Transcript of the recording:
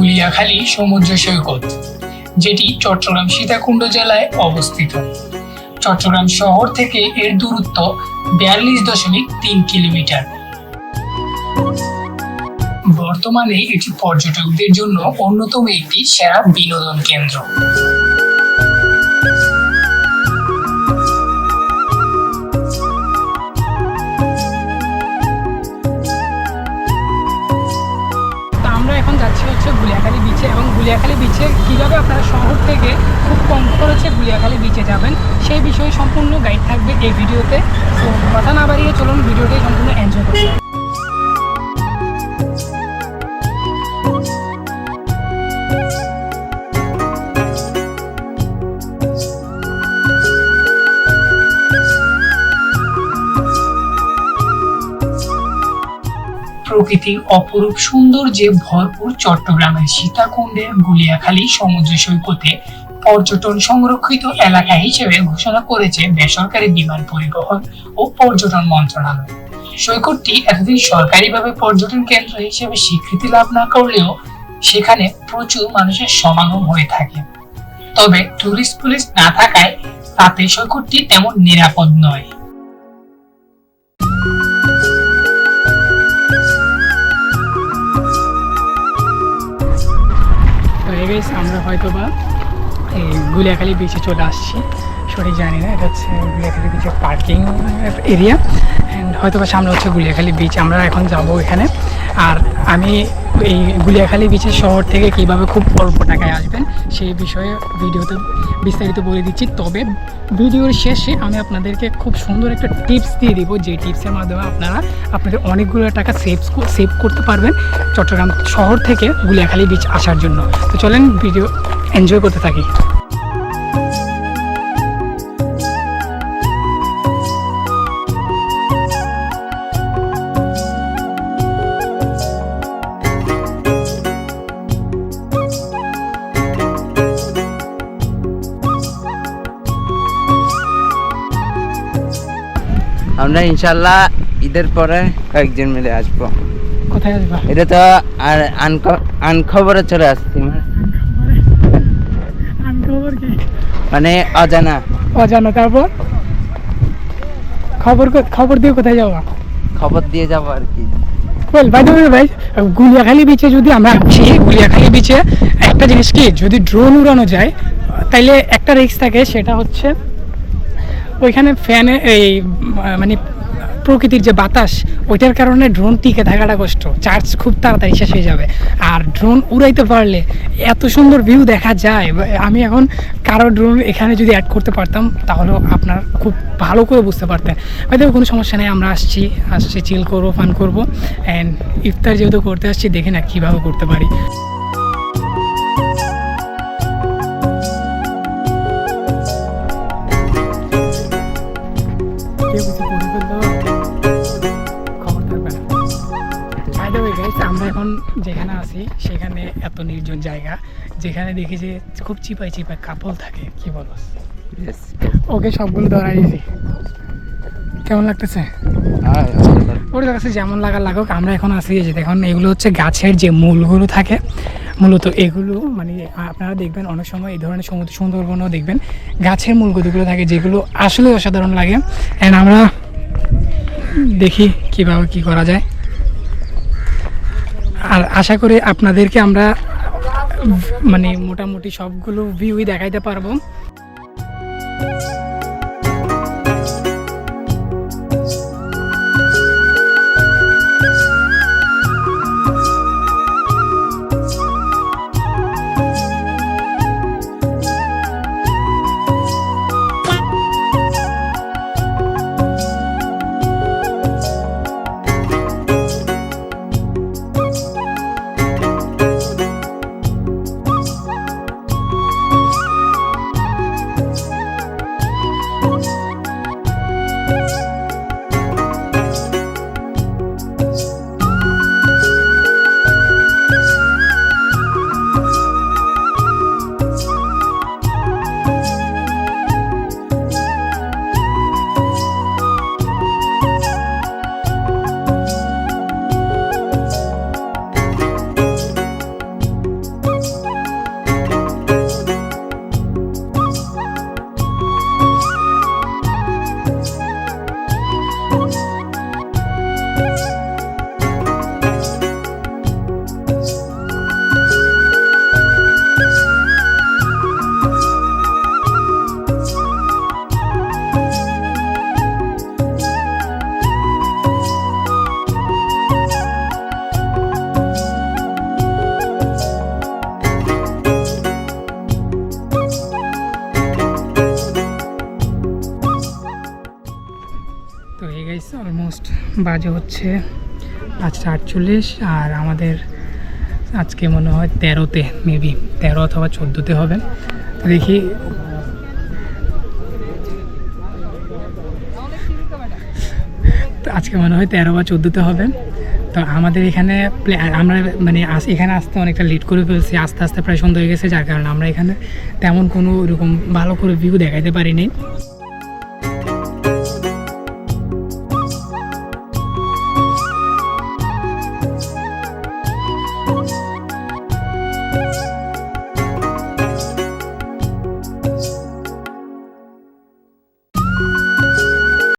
গুলিয়াখালী সমুদ্র সৈকত, যেটি চট্টগ্রাম সীতাকুণ্ড জেলায় অবস্থিত। চট্টগ্রাম শহর থেকে এর দূরত্ব বিয়াল্লিশ দশমিক তিন কিলোমিটার। বর্তমানে এটি পর্যটকদের জন্য অন্যতম একটি সেরা বিনোদন কেন্দ্র। গুলিয়াখালী বিচে যাবেন, সেই বিষয়ে সম্পূর্ণ গাইড থাকবে এই ভিডিওতে তো কথা না বাড়িয়ে চলুন ভিডিওটি সম্পূর্ণ এনজয় করতে। প্রকৃতির অপরূপ সৌন্দর্যে ভরপুর চট্টগ্রামের সীতাকুণ্ডের গুলিয়াখালী সমুদ্র সৈকতে পর্যটন সংরক্ষিত এলাকা হিসেবে ঘোষণা করেছে বেসরকারি বিমান পরিবহন ও পর্যটন মন্ত্রণালয়। সৈকতটি এতদিন সরকারিভাবে পর্যটন কেন্দ্র হিসেবে স্বীকৃতি লাভ না করলেও সেখানে প্রচুর মানুষের সমাগম হয়ে থাকে। তবে টুরিস্ট পুলিশ না থাকায় তাতে সৈকতটি তেমন নিরাপদ নয়। আমরা হয়তো বা এই গুলিয়াখালী বিচে চলে আসছি। সঠিক জানি না, এটা হচ্ছে গুলিয়াখালী বিচের পার্কিং এরিয়া হয়তো বা সামনে হচ্ছে গুলিয়াখালী বিচ আমরা এখন যাব এখানে। আর আমি এই গুলিয়াখালী বিচের শহর থেকে কীভাবে খুব অল্প টাকায় আসবেন সেই বিষয়ে ভিডিওতে বিস্তারিত বলে দিচ্ছি। তবে ভিডিওর শেষে আমি আপনাদেরকে খুব সুন্দর একটা টিপস দিয়ে দিব। যে টিপসের মাধ্যমে আপনারা আপনাদের অনেকগুলো টাকা সেভ সেভ করতে পারবেন চট্টগ্রাম শহর থেকে গুলিয়াখালী বিচ আসার জন্য। তো চলেন ভিডিও এনজয় করতে থাকি। আমরা ইনশাল্লাহ ঈদের পরে কয়েকজন মিলে আসব। কোথায় আসবা? এটা তো আর আনখ- আনখবরে চলে আসছি খবর কি মানে অজানা। অজানা তারপর? খবর খবর দিয়ে কোথায় যাওয়া খবর দিয়ে যাব আর কি। ওয়েল বাই দ্য ভাই গুলিয়াখালী বিচে যদি আমরা আসি গুলিয়াখালী বিচে একটা জিনিস কি যদি ড্রোন উড়ানো যায় তাইলে একটা রিস্ক থাকে সেটা হচ্ছে ওইখানে ফ্যানে এই মানে প্রকৃতির যে বাতাস, ওইটার কারণে ড্রোন টিকে থাকাটা কষ্ট। চার্জ খুব তাড়াতাড়ি শেষ হয়ে যাবে। আর ড্রোন উড়াইতে পারলে এত সুন্দর ভিউ দেখা যায়। আমি এখন কারও ড্রোন এখানে যদি অ্যাড করতে পারতাম তাহলে আপনার খুব ভালো করে বুঝতে পারতেন। হয়তো কোনো সমস্যা নেই, আমরা আসছি। আসছি চিল করব ফান করব। অ্যান্ড ইফতার যেহেতু করতে আসছি, দেখি না কীভাবে করতে পারি। এখন যেখানে আছি সেখানে এত নির্জন জায়গা যেখানে দেখি যে খুব চিপাই চিপাই কাপল থাকে। কি বলো ওকে সবগুলো ধরা দিয়েছি কেমন লাগতেছে? ওর কাছে যেমন লাগা লাগুক আমরা এখন আসি যে দেখুন এগুলো হচ্ছে গাছের যে মূলগুলো থাকে মূলত এগুলো মানে আপনারা দেখবেন অনেক সময় এই ধরনের সমুদ্র সুন্দরবনও দেখবেন গাছের মূলগুলো থাকে যেগুলো আসলে অসাধারণ লাগে। অ্যান্ড আমরা দেখি কীভাবে কী করা যায়। আর আশা করি আপনাদেরকে আমরা মানে মোটামুটি সবগুলো ভিউই দেখাইতে পারব। অলমোস্ট বাজে হচ্ছে পাঁচটা আটচল্লিশ আর আমাদের আজকে মনে হয় তেরোতে মেবি তেরো অথবা চোদ্দোতে হবে। দেখি। আজকে মনে হয় তেরো বা চোদ্দোতে হবে। তো আমাদের এখানে আমরা মানে এখানে আসতে অনেকটা লেট করে ফেলছি, আস্তে আস্তে প্রায় সন্ধ্যা হয়ে গেছে, যার কারণে আমরা এখানে তেমন কোনো ওরকম ভালো করে ভিউ দেখাইতে পারিনি